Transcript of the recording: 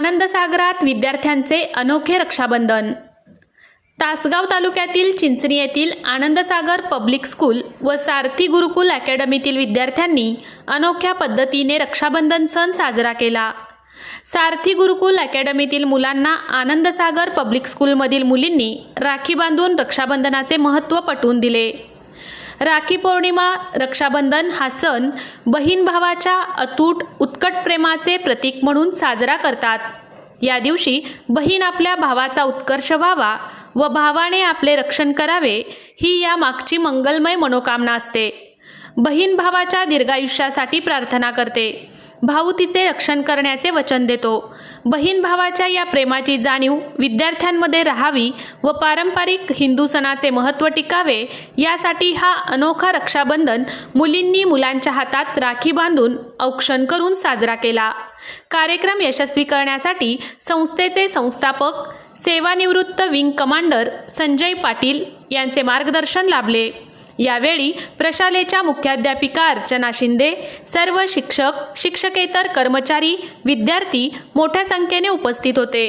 आनंदसागरात विद्यार्थ्यांचे अनोखे रक्षाबंधन. तासगाव तालुक्यातील चिंचणी येथील आनंदसागर पब्लिक स्कूल व सारथी गुरुकुल अकॅडमीतील विद्यार्थ्यांनी अनोख्या पद्धतीने रक्षाबंधन सण साजरा केला. सारथी गुरुकुल अकॅडमीतील मुलांना आनंदसागर पब्लिक स्कूलमधील मुलींनी राखी बांधून रक्षाबंधनाचे महत्त्व पटवून दिले. राखी पौर्णिमा रक्षाबंधन हा सण बहीण भावाच्या अतूट उत्कट प्रेमाचे प्रतीक म्हणून साजरा करतात. या दिवशी बहीण आपल्या भावाचा उत्कर्ष व्हावा व भावाने आपले रक्षण करावे ही या मागची मंगलमय मनोकामना असते. बहीण भावाच्या दीर्घायुष्यासाठी प्रार्थना करते. भाऊ तिचे रक्षण करण्याचे वचन देतो. बहीण भावाच्या या प्रेमाची जाणीव विद्यार्थ्यांमध्ये राहावी व पारंपरिक हिंदू सणाचे महत्त्व टिकावे यासाठी हा अनोखा रक्षाबंधन मुलींनी मुलांच्या हातात राखी बांधून औक्षण करून साजरा केला. कार्यक्रम यशस्वी करण्यासाठी संस्थेचे संस्थापक सेवानिवृत्त विंग कमांडर संजय पाटील यांचे मार्गदर्शन लाभले. यावेळी प्रशालेच्या मुख्याध्यापिका अर्चना शिंदे सर्व शिक्षक शिक्षकेतर कर्मचारी विद्यार्थी मोठ्या संख्येने उपस्थित होते.